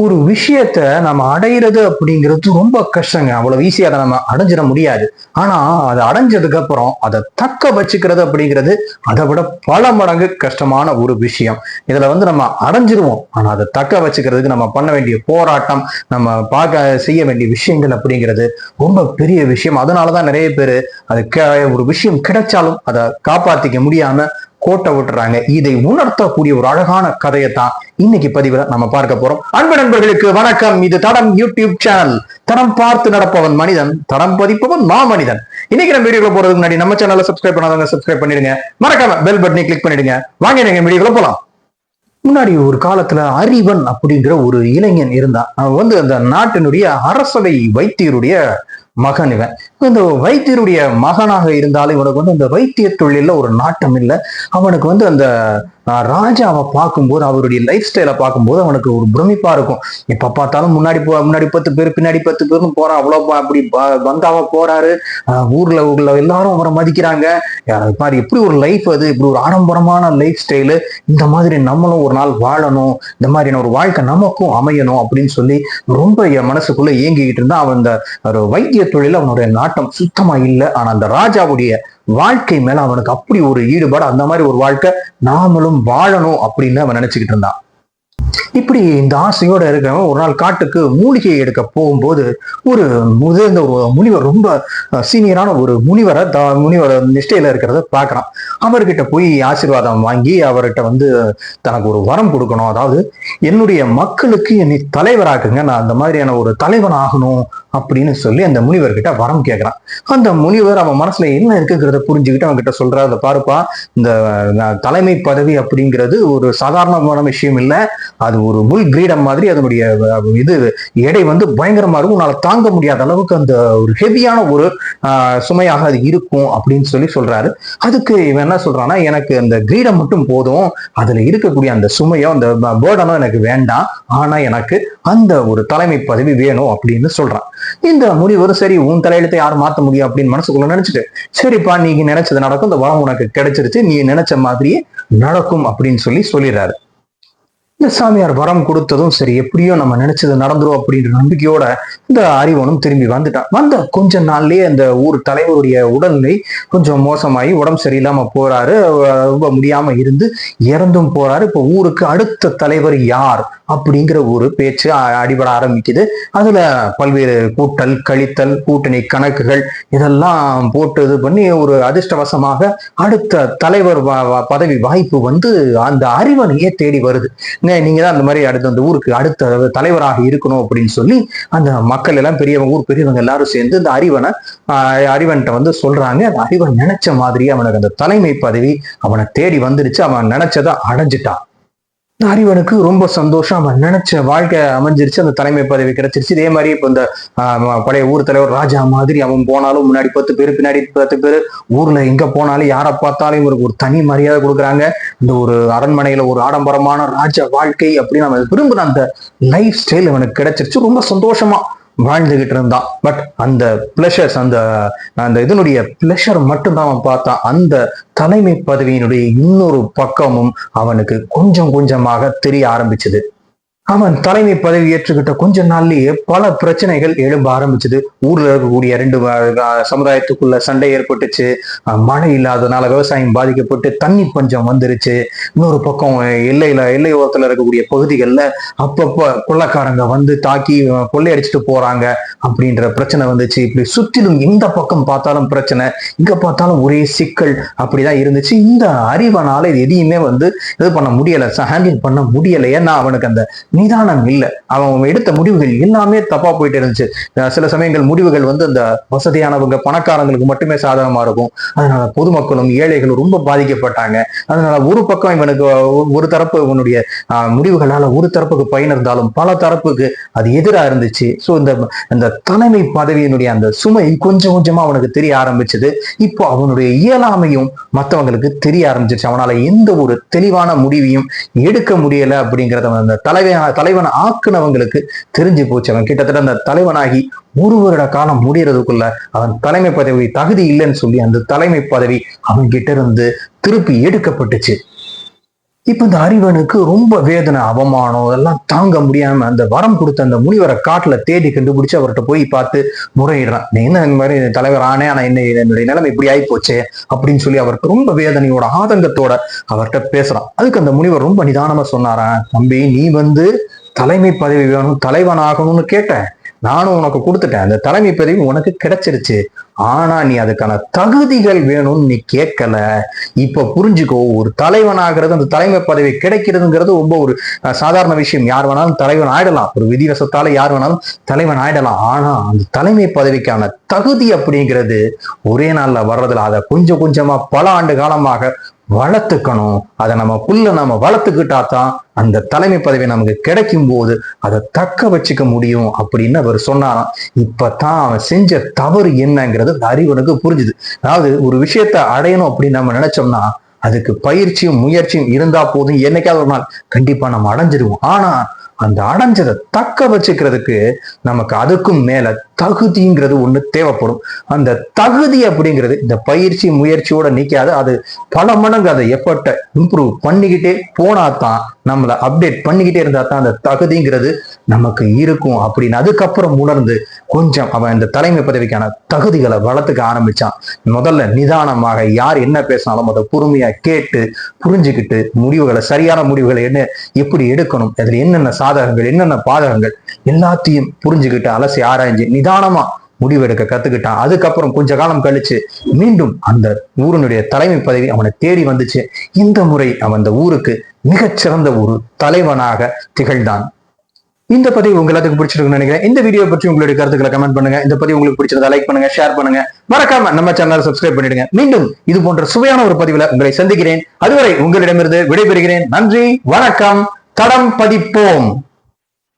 ஒரு விஷயத்த நம்ம அடையிறது அப்படிங்கிறது ரொம்ப கஷ்டங்க. அவ்வளவு ஈஸியா அதை நம்ம அடைஞ்சிட முடியாது. ஆனா அதை அடைஞ்சதுக்கு அப்புறம் அதை தக்க வச்சுக்கிறது அப்படிங்கிறது அதை விட பல மடங்கு கஷ்டமான ஒரு விஷயம். இதுல வந்து நம்ம அடைஞ்சிருவோம். ஆனா அதை தக்க வச்சுக்கிறதுக்கு நம்ம பண்ண வேண்டிய போராட்டம் நம்ம பார்க்க செய்ய வேண்டிய விஷயங்கள் அப்படிங்கிறது ரொம்ப பெரிய விஷயம். அதனாலதான் நிறைய பேர் அது ஒரு விஷயம் கிடைச்சாலும் அதை காப்பாத்திக்க முடியாம கோட்டை விட்டுறாங்க. இதை உணர்த்தக்கூடிய ஒரு அழகான கதையை தான் இன்னைக்கு பதிவுல நம்ம பார்க்க போறோம். அன்பு நண்பர்களுக்கு வணக்கம். இது தடம் யூடியூப் சேனல். தடம் பார்த்து நடப்பவன் மனிதன் தடம் பதிப்பவன் மா மனிதன் இன்னைக்கு நம்ம வீடியோ போறதுக்கு முன்னாடி நம்ம சேனலை சப்ஸ்கிரைப் பண்ணாதவங்க சப்ஸ்கிரைப் பண்ணிடுங்க. மறக்காம பெல் பட்டனை கிளிக் பண்ணிடுங்க. வாங்க நீங்க வீடியோக்குள்ள போலாம். முன்னாடி ஒரு காலத்துல அறிவன் அப்படிங்கிற ஒரு இளைஞன் இருந்தான். அவன் வந்து அந்த நாட்டினுடைய அரசவை வைத்தியருடைய மகன் இவன். இந்த வைத்தியருடைய மகனாக இருந்தாலும் இவனுக்கு வந்து அந்த வைத்திய தொழில ஒரு நாட்டம் இல்லை. அவனுக்கு வந்து அந்த ராஜாவை பார்க்கும்போது அவருடைய லைஃப் ஸ்டைலை பார்க்கும்போது அவனுக்கு ஒரு பிரமிப்பாக இருக்கும். எப்ப பார்த்தாலும் முன்னாடி போ முன்னாடி பத்து பேர் பின்னாடி பத்து பேர்னு போகிறான் அவ்வளோ அப்படி ப- போறாரு. ஆஹ், ஊர்ல உள்ள எல்லாரும் அவரை மதிக்கிறாங்க. யார் பாரு எப்படி ஒரு லைஃப் அது இப்படி ஒரு ஆடம்பரமான லைஃப் ஸ்டைலு இந்த மாதிரி நம்மளும் ஒரு நாள் வாழணும் இந்த மாதிரியான ஒரு வாழ்க்கை நமக்கும் அமையணும் அப்படின்னு சொல்லி ரொம்ப என் மனசுக்குள்ள ஏங்கிக்கிட்டு இருந்தா அவன் அந்த ஒரு வைத்திய தொழில அவனுடைய நாட்டம் சுத்தமா இல்லை. ஆனா அந்த ராஜாவுடைய வாழ்க்கை மேல அவனுக்கு அப்படி ஒரு ஈடுபாடு அந்த மாதிரி ஒரு வாழ்க்கை நாமளும் வாழணும் அப்படின்னு அவன் நினைச்சுக்கிட்டு இருந்தான். இப்படி இந்த ஆசையோட இருக்கிறவன் ஒரு நாள் காட்டுக்கு மூலிகை எடுக்க போகும்போது ஒரு முதிர்ந்த ஒரு முனிவர் ரொம்ப சீனியரான ஒரு முனிவரை த முனிவர் நிஷ்டையில இருக்கிறத பார்க்கறான். அவர்கிட்ட போய் ஆசீர்வாதம் வாங்கி அவர்கிட்ட வந்து தனக்கு ஒரு வரம் கொடுக்கணும். அதாவது என்னுடைய மக்களுக்கு என்னை தலைவராக்குங்க நான் அந்த மாதிரியான ஒரு தலைவன் ஆகணும் அப்படின்னு சொல்லி அந்த முனிவர்கிட்ட வரம் கேட்குறான் அந்த முனிவர் அவன் மனசுல என்ன இருக்குங்கிறத புரிஞ்சுக்கிட்டு அவன் கிட்ட சொல்றாரு. "அதை பாருப்பா இந்த தலைமை பதவி அப்படிங்கிறது ஒரு சாதாரணமான விஷயம் இல்லை. அது ஒரு புல் கிரீடம் மாதிரி அதனுடைய இது எடை வந்து பயங்கரமா இருக்கும். உன்னால தாங்க முடியாத அளவுக்கு அந்த ஒரு ஹெவியான ஒரு சுமையாக அது இருக்கும் அப்படின்னு சொல்லி சொல்றாரு. அதுக்கு இவன் என்ன சொல்றான்னா எனக்கு அந்த கிரீடம் மட்டும் போதும். அதுல இருக்கக்கூடிய அந்த சுமையோ அந்த பேர்டனோ எனக்கு வேண்டாம். ஆனா எனக்கு அந்த ஒரு தலைமை பதவி வேணும் அப்படின்னு சொல்றான். இந்த முனிவர் சரி உன் தலையெழுத்தை யாரும் மாத்த முடியும் அப்படின்னு மனசுக்குள்ள நினைச்சிட்டு சரிப்பா நீங்க நினைச்சது நடக்கும். இந்த வளம் உனக்கு கிடைச்சிருச்சு. நீ நினைச்ச மாதிரியே நடக்கும் அப்படின்னு சொல்லி சொல்லிடுறாரு. இந்த சாமியார் வரம் கொடுத்ததும் சரி எப்படியோ நம்ம நினைச்சது நடந்துரும் அப்படின்ற நம்பிக்கையோட இந்த அறிவனும் திரும்பி வந்துட்டான். வந்த கொஞ்ச நாள்லயே அந்த ஊர் தலைவருடைய உடல்நிலை கொஞ்சம் மோசமாகி உடம்பு சரியில்லாம போறாரு. ரொம்ப முடியாம இருந்து இறந்தும் போறாரு. இப்போ ஊருக்கு அடுத்த தலைவர் யார் அப்படிங்கிற ஒரு பேச்சு அடிபட ஆரம்பிக்குது. அதுல பல்வேறு கூட்டல் கழித்தல் கூட்டணி கணக்குகள் இதெல்லாம் போட்டு இது பண்ணி ஒரு அதிர்ஷ்டவசமாக அடுத்த தலைவர் பதவி வாய்ப்பு வந்து அந்த அறிவனையே தேடி வருது. நீங்க தான் அந்த மாதிரி அடுத்த அந்த ஊருக்கு அடுத்த தலைவராக இருக்கணும் அப்படின்னு சொல்லி அந்த மக்கள் எல்லாம் பெரியவங்க ஊர் பெரியவங்க எல்லாரும் சேர்ந்து இந்த அறிவனை ஆஹ் வந்து சொல்றாங்க. அந்த அறிவன் நினைச்ச மாதிரி அவனுக்கு அந்த தலைமை பதவி அவனை தேடி வந்துருச்சு. அவன் நினைச்சதை அடைஞ்சிட்டான். அறிவனுக்கு ரொம்ப சந்தோஷம். அவன் நினைச்ச வாழ்க்கை அமைஞ்சிருச்சு அந்த தலைமை பதவி கிடைச்சிருச்சு. இதே மாதிரி இப்போ இந்த ஆஹ், பழைய ஊர் தலைவர் ராஜா மாதிரி அவன் போனாலும் முன்னாடி பத்து பேர் பின்னாடி பத்து பேர் ஊர்ல எங்க போனாலும் யாரை பார்த்தாலும் இவருக்கு ஒரு தனி மரியாதை கொடுக்குறாங்க. இந்த ஒரு அரண்மனையில ஒரு ஆடம்பரமான ராஜா வாழ்க்கை அப்படின்னு அவன் விரும்புன அந்த லைஃப் ஸ்டைல் அவனுக்கு கிடைச்சிருச்சு. ரொம்ப சந்தோஷமா. வாழ்ந்துகிட்டு இருந்தான் பட் அந்த பிளஷர்ஸ் அந்த அந்த இதனுடைய பிளஷர் மட்டும்தான் அவன் பார்த்தான் அந்த தலைமை பதவியினுடைய இன்னொரு பக்கமும் அவனுக்கு கொஞ்சம் கொஞ்சமாக தெரிய ஆரம்பிச்சது. அவன் தலைமை பதவி ஏற்றுக்கிட்ட கொஞ்ச நாள்லயே பல பிரச்சனைகள் எழும்ப ஆரம்பிச்சது. ஊர்ல இருக்கக்கூடிய ரெண்டு சமுதாயத்துக்குள்ள சண்டை ஏற்பட்டுச்சு. மழை இல்லாதனால விவசாயம் பாதிக்கப்பட்டு தண்ணி பஞ்சம் வந்துருச்சு. இன்னொரு பக்கம் எல்லையில எல்லையோரத்துல இருக்கக்கூடிய பகுதிகளில் அப்பப்போ கொள்ளக்காரங்க வந்து தாக்கி கொள்ளையடிச்சிட்டு போறாங்க அப்படின்ற பிரச்சனை வந்துச்சு. இப்படி சுற்றிலும் எந்த பக்கம் பார்த்தாலும் பிரச்சனை இங்க பார்த்தாலும் ஒரே சிக்கல் அப்படிதான் இருந்துச்சு. இந்த அறிவனால இது எதையுமே வந்து இது பண்ண முடியல. ஹேண்டில் பண்ண முடியலையே. ஏன்னா அவனுக்கு அந்த நிதானம் இல்லை அவன் எடுத்த முடிவுகள் எல்லாமே தப்பா போயிட்டு இருந்துச்சு. சில சமயங்கள் முடிவுகள் வந்து அந்த வசதியானவங்க பணக்காரங்களுக்கு மட்டுமே சாதகமா இருக்கும். அதனால பொதுமக்களும் ஏழைகளும் ரொம்ப பாதிக்கப்பட்டாங்க. அதனால ஒரு பக்கம் இவனுக்கு ஒரு தரப்பு இவனுடைய முடிவுகளால ஒரு தரப்புக்கு பயன் இருந்தாலும் பல தரப்புக்கு அது எதிரா இருந்துச்சு. ஸோ இந்த இந்த தலைமை பதவியினுடைய அந்த சுமை கொஞ்சம் கொஞ்சமா அவனுக்கு தெரிய ஆரம்பிச்சது. இப்போ அவனுடைய இயலாமையும் மற்றவங்களுக்கு தெரிய ஆரம்பிச்சிருச்சு. அவனால எந்த ஒரு தெளிவான முடிவையும் எடுக்க முடியல அப்படிங்கிறத அந்த தலைவன் தலைவனை ஆக்குனவங்களுக்கு தெரிஞ்சு போச்சு. அவன் கிட்டத்தட்ட அந்த தலைவனாகி ஒரு வருட காலம் முடியறதுக்குள்ள அவன் தலைமை பதவி தகுதி இல்லைன்னு சொல்லி அந்த தலைமை பதவி அவன் கிட்ட இருந்து திருப்பி எடுக்கப்பட்டுச்சு. இப்ப இந்த அறிவனுக்கு ரொம்ப வேதனை அவமானம் அதெல்லாம் தாங்க முடியாம அந்த வரம் கொடுத்த அந்த முனிவரை காட்டுல தேடி கண்டுபிடிச்சு அவர்கிட்ட போய் பார்த்து முறையிடுறான். நீ என்ன இந்த மாதிரி தலைவர் ஆனே ஆனா என்ன என்னுடைய நிலைமை இப்படி ஆகி போச்சே அப்படின்னு சொல்லி அவருக்கு ரொம்ப வேதனையோட ஆதங்கத்தோட அவர்கிட்ட பேசுறான். அதுக்கு அந்த முனிவர் ரொம்ப நிதானமா சொன்னாரா தம்பி நீ வந்து தலைமை பதவி வேணும் தலைவன் ஆகணும்னு கேட்டேன் நானும் உனக்கு கொடுத்துட்டேன். அந்த தலைமை பதவி உனக்கு கிடைச்சிருச்சு. ஆனா நீ அதுக்கான தகுதிகள் வேணும்னு நீ கேட்கல. இப்ப புரிஞ்சுக்கோ ஒரு தலைவன் ஆகிறது அந்த தலைமை பதவி கிடைக்கிறதுங்கிறது ரொம்ப ஒரு சாதாரண விஷயம். யார் வேணாலும் தலைவன் ஆயிடலாம். ஒரு விதிவசத்தால யார் வேணாலும் தலைவன் ஆயிடலாம். ஆனா அந்த தலைமை பதவிக்கான தகுதி அப்படிங்கிறது ஒரே நாள்ல வர்றதுல அதை கொஞ்சம் கொஞ்சமா பல ஆண்டு காலமாக வளர்த்துக்கணும். அதை நம்ம புல்ல நம்ம வளர்த்துக்கிட்டா தான் அந்த தலைமை பதவி நமக்கு கிடைக்கும் போது அதை தக்க வச்சுக்க முடியும் அப்படின்னு அவர் சொன்னாராம். இப்பதான் அவன் செஞ்ச தவறு என்னங்கிறது அறிவனுக்கு புரிஞ்சுது. அதாவது ஒரு விஷயத்தை அடையணும் அப்படின்னு நம்ம நினைச்சோம்னா அதுக்கு பயிற்சியும் முயற்சியும் இருந்தா போதும். என்னைக்காவது ஒரு நாள் கண்டிப்பா நம்ம அடைஞ்சிருவோம். ஆனா அந்த அடைஞ்சதை தக்க வச்சுக்கிறதுக்கு நமக்கு அதுக்கும் மேல தகுதிங்கிறது ஒண்ணு தேவைப்படும். அந்த தகுதி அப்படிங்கிறது இந்த பயிற்சி முயற்சியோட நிக்காது அது பல மடங்கு அதை எஃபர்ட்டை இம்ப்ரூவ் பண்ணிக்கிட்டே போனா தான் நம்மளை அப்டேட் பண்ணிக்கிட்டே இருந்தா தான் அந்த தகுதிங்கிறது நமக்கு இருக்கும் அப்படின்னு. அதுக்கப்புறம் உணர்ந்து கொஞ்சம் அவன் இந்த தலைமை பதவிக்கான தகுதிகளை வளர்த்துக்க ஆரம்பிச்சான். முதல்ல நிதானமாக யார் என்ன பேசினாலும் அதை பொறுமையா கேட்டு புரிஞ்சுக்கிட்டு முடிவுகளை சரியான முடிவுகளை என்ன எப்படி எடுக்கணும் அதுல என்னென்ன சாதகங்கள் என்னென்ன பாதகங்கள் எல்லாத்தையும் புரிஞ்சுக்கிட்டு அலசி ஆராய்ஞ்சு நிதானமா முடிவெடுக்க கத்துக்கிட்டான். அதுக்கப்புறம் கொஞ்ச காலம் கழிச்சு மீண்டும் அந்த ஊரினுடைய தலைமை பதவி அவனை தேடி வந்துச்சு. இந்த முறை அவன் அந்த ஊருக்கு மிகச்சிறந்த ஒரு தலைவனாக திகழ்ந்தான். இந்த பதிவு உங்க எல்லாத்துக்கும் பிடிச்சிருக்குன்னு நினைக்கிறேன். இந்த வீடியோ பற்றி உங்களுடைய கருத்துக்களை கமெண்ட் பண்ணுங்க. இந்த பதிவு உங்களுக்கு பிடிச்சிருந்தா லைக் பண்ணுங்க ஷேர் பண்ணுங்க. மறக்காம நம்ம சேனலை சப்ஸ்கிரைப் பண்ணிடுங்க. மீண்டும் இது போன்ற சுவையான ஒரு பதிவுல உங்களை சந்திக்கிறேன். அதுவரை உங்களிடமிருந்து விடைபெறுகிறேன். நன்றி வணக்கம். தடம் பதிப்போம்.